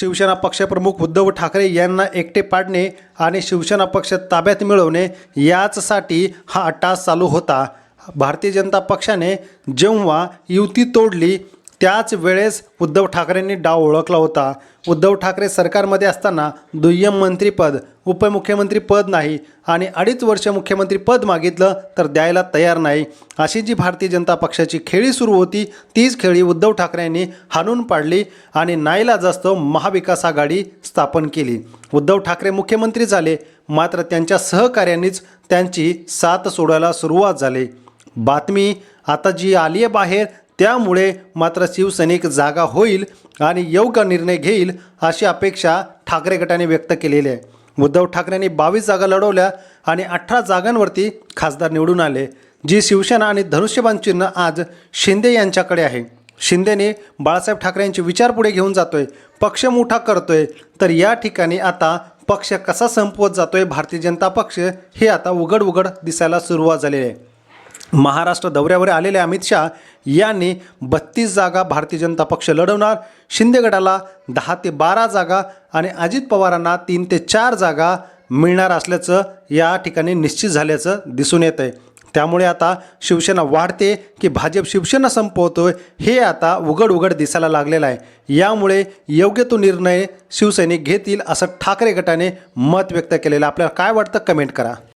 शिवसेना पक्षप्रमुख उद्धव ठाकरे यांना एकटे पाडणे आणि शिवसेना पक्ष ताब्यात मिळवणे याचसाठी हा अट्टास चालू होता. भारतीय जनता पक्षाने जेव्हा युती तोडली त्याच वेळेस उद्धव ठाकरेंनी डाव ओळखला होता. उद्धव ठाकरे सरकारमध्ये असताना दुय्यम मंत्रीपद उपमुख्यमंत्रीपद नाही आणि अडीच वर्ष मुख्यमंत्रीपद मागितलं तर द्यायला तयार नाही. अशी जी भारतीय जनता पक्षाची खेळी सुरू होती तीच खेळी उद्धव ठाकरेंनी हाणून पाडली आणि नाईला जास्त महाविकास आघाडी स्थापन केली. उद्धव ठाकरे मुख्यमंत्री झाले मात्र त्यांच्या सहकार्यांनीच त्यांची साथ सोडायला सुरुवात झाली. बातमी आता जी आली आहे बाहेर त्यामुळे मात्र शिवसैनिक जागा होईल आणि योग्य निर्णय घेईल अशी अपेक्षा ठाकरे गटाने व्यक्त केलेली आहे. उद्धव ठाकरेंनी बावीस जागा लढवल्या आणि अठरा जागांवरती खासदार निवडून आले. जी शिवसेना आणि धनुष्यबाण चिन्ह आज शिंदे यांच्याकडे आहे. शिंदेने बाळासाहेब ठाकरे यांचे विचार पुढे घेऊन जातोय पक्ष मोठा करतोय तर या ठिकाणी आता पक्ष कसा संपवत जातोय भारतीय जनता पक्ष हे आता उघड उघड दिसायला सुरुवात झालेली आहे. महाराष्ट्र दौऱ्यावर आलेले अमित शहा यांनी बत्तीस जागा भारतीय जनता पक्ष लढवणार शिंदे गटाला दहा ते बारा जागा आणि अजित पवारांना तीन ते चार जागा मिळणार असल्याचं या ठिकाणी निश्चित झाल्याचं दिसून येत आहे त्यामुळे आता शिवसेना वाढते की भाजप शिवसेना संपवतोय हे आता उघड उघड दिसायला लागलेलं आहे. यामुळे योग्य तो निर्णय शिवसैनिक घेतील असं ठाकरे गटाने मत व्यक्त केलेलं आपल्याला काय वाटतं कमेंट करा.